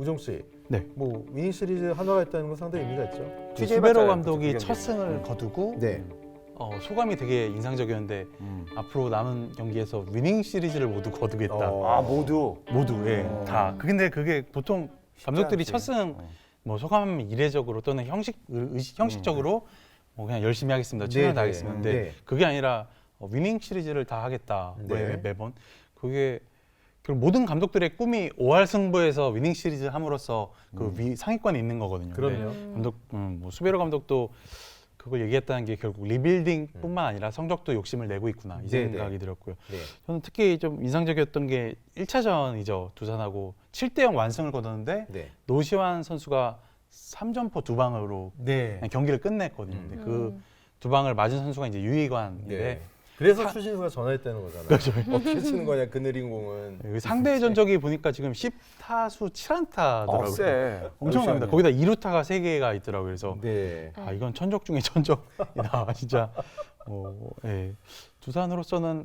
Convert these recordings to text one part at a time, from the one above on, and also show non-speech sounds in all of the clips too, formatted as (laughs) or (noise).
우종 씨, 네. 뭐 위닝 시리즈 한화가 있다는 건 상당히 의미가 있죠. 취재 수베로 감독이 첫. 승을 거두고 네. 어, 소감이 되게 인상적이었는데 음. 앞으로 남은 경기에서 위닝 시리즈를 모두 거두겠다. 어. 아 모두 모두 예, 어. 다. 근데 그게 보통 감독들이 않지. 첫승 어. 뭐 소감 이례적으로 또는 형식 의- 의식- 형식적으로 뭐 그냥 열심히 하겠습니다. 네, 최선을 네. 다하겠습니다. 근데 네. 그게 아니라 어, 위닝 시리즈를 다 하겠다. 네. 매, 매번 그게 결국 모든 감독들의 꿈이 5할 승부에서 위닝 시리즈 함으로써 그 위, 상위권에 있는 거거든요. 그럼요. 감독 음, 뭐 수베로 감독도 그걸 얘기했다는 게 결국 리빌딩뿐만 아니라 성적도 욕심을 내고 있구나 이 네, 생각이 네. 들었고요. 네. 저는 특히 좀 인상적이었던 게 1차전이죠. 두산하고 7대 0 완승을 거뒀는데 네. 노시환 선수가 3점포 두 방으로 네. 그냥 경기를 끝냈거든요. 음. 근데 그 두 방을 맞은 선수가 이제 유희관인데 네. 그래서 추신수가 전화했다는 거잖아요. 그렇죠. 어떻게 치는 거냐 그 느린 공은. 그 상대 전적이 보니까 지금 10타수 7안타더라고요. 어, 쎄. 엄청납니다. 거기다 2루타가 3개가 있더라고요. 그래서 네. 아 이건 천적 중에 천적이다 (laughs) 진짜 어, 예. 두산으로서는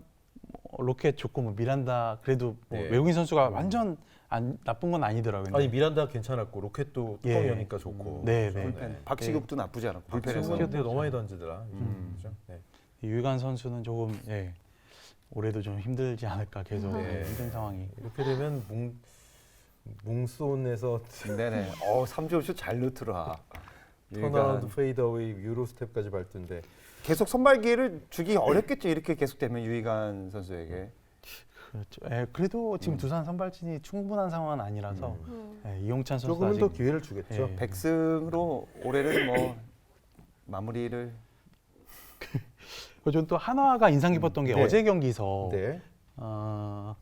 뭐 로켓 좋고 뭐 미란다 그래도 뭐 네. 외국인 선수가 완전 안, 나쁜 건 아니더라고요. 근데 아니 미란다 괜찮았고 로켓도 예. 뚜껑이니까 좋고. 네, 네. 불펜 박시국도 나쁘지 않았고 불펜에서 불펜에서 되게 너무 많이 던지더라. 음. 그죠? 네. 유희관 선수는 조금 예. 올해도 좀 힘들지 않을까 계속 네. 힘든 상황이. 이렇게 되면 뭉 뭉손에서 (laughs) 네네. 어 3점 슛 잘 넣더라. 턴아웃 페이더웨이 유로 스텝까지 밟던데. 계속 선발 기회를 주기 어렵겠죠. 이렇게 계속되면 유희관 선수에게. 그렇죠. 예, 그래도 지금 두산 선발진이 충분한 상황은 아니라서 음. 예, 이용찬 선수 조금은 아직 더 기회를 주겠죠. 예. 백승으로 올해는 뭐 (coughs) 마무리를 그리고 저는 또 하나가 인상 깊었던 게 네. 어제 경기에서 네. 어,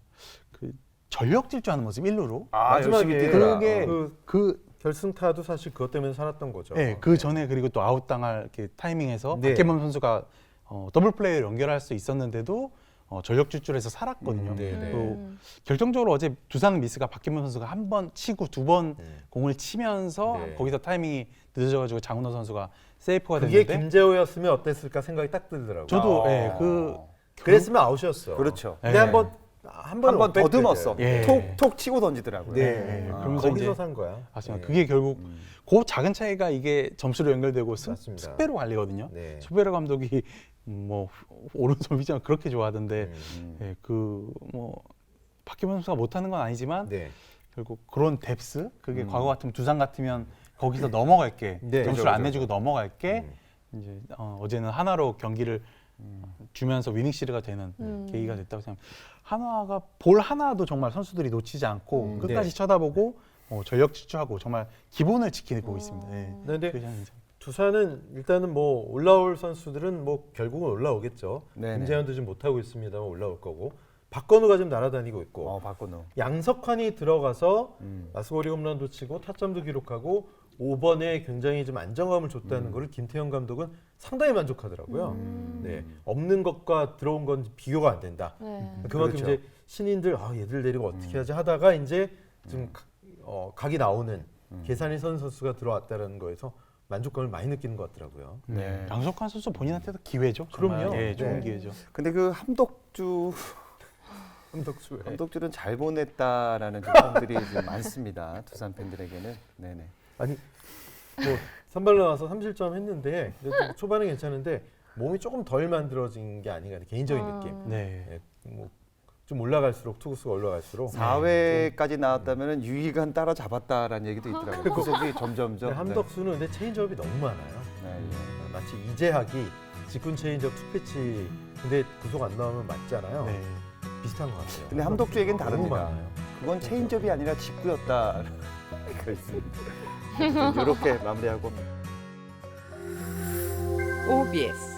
그 전력 질주하는 모습 1루로 아, 마지막에 열심히 뛰더라. 그게 어. 그 그 결승타도 사실 그것 때문에 살았던 거죠. 네, 그 전에 그리고 또 아웃 당할 이렇게 타이밍에서 네. 박해범 선수가 어, 더블 플레이를 연결할 수 있었는데도 어, 전력 질주해서 살았거든요. 음, 네, 네. 또 결정적으로 어제 두산 미스가 박해범 선수가 한 번 치고 두 번 네. 공을 치면서 네. 거기서 타이밍이 늦어져가지고 장훈호 선수가 세이프가 그게 됐는데 김재호였으면 어땠을까 생각이 딱 들더라고요. 저도 아. 예, 그 그랬으면 아웃이었어. 그렇죠. 근데 예. 한번 한번 한번 더듬었어. 예. 톡 톡 치고 던지더라고요. 네. 네, 아, 그러면서 거기서 이제 산 거야. 맞습니다. 네. 그게 결국 음. 그 작은 차이가 이게 점수로 연결되고 승, 맞습니다. 승배로 갈리거든요. 네. 수베르 감독이 음, 뭐 오른손 위장 그렇게 좋아하던데 음. 예, 그뭐 박희범 선수가 못하는 건 아니지만 네. 결국 그런 뎁스 그게 음. 과거 같으면 두산 같으면 거기서 넘어갈게 네. 점수를 그죠, 안 그죠. 내주고 넘어갈게 음. 이제 어, 어제는 하나로 경기를 주면서 위닝 시리가 되는 음. 계기가 됐다고 생각합니다. 한화가 볼 하나도 정말 선수들이 놓치지 않고 음. 끝까지 네. 쳐다보고 어, 전력 질주하고 정말 기본을 지키고 있습니다. 예. 어. 근데 그게 저는 인상- 두산은 일단은 뭐 올라올 선수들은 뭐 결국은 올라오겠죠. 네네. 김재현도 지금 못하고 있습니다만 올라올 거고 박건우가 지금 날아다니고 있고 어 박건우. 양석환이 들어가서 음. 마스거리 홈런도 치고 타점도 기록하고 5번에 굉장히 좀 안정감을 줬다는 음. 거를 김태형 감독은 상당히 만족하더라고요. 음. 네, 없는 것과 들어온 건 비교가 안 된다. 네. 그만큼 그렇죠. 이제 신인들 아 얘들 데리고 어떻게 음. 하지 하다가 이제 좀 가- 어, 각이 나오는 음. 계산이 선 선수가 들어왔다라는 거에서 만족감을 많이 느끼는 것 같더라고요. 네. 양석환 선수 본인한테도 기회죠. 정말. 그럼요. 예, 좋은 네. 기회죠. 근데 그 함덕주 (laughs) 함덕수 함덕주는 잘 보냈다라는 평들이 좀 많습니다. 두산 팬들에게는. 네네. 아니 뭐 선발 나와서 3실점 했는데 그래도 초반에 괜찮은데 몸이 조금 덜 만들어진 게 아닌가 개인적인 아. 느낌. 네. 예, 뭐좀 올라갈수록 투구수가 올라갈수록 4회까지 나왔다면 유희관 따라 잡았다라는 얘기도 있더라고요. 구속이 근데 점점점. 함덕수는 근데 체인지업이 너무 많아요. 네. 네, 네. 마치 이재학이 직군 체인지업 투피치 근데 구속 안 나오면 맞잖아요. 네. 비슷한 것 같아요. 근데 함덕주에겐 너무 다릅니다. 많아요. 그건 체인지업이 아니라 직구였다. (laughs) 그렇습니다. 이렇게 마무리하고. (laughs) OBS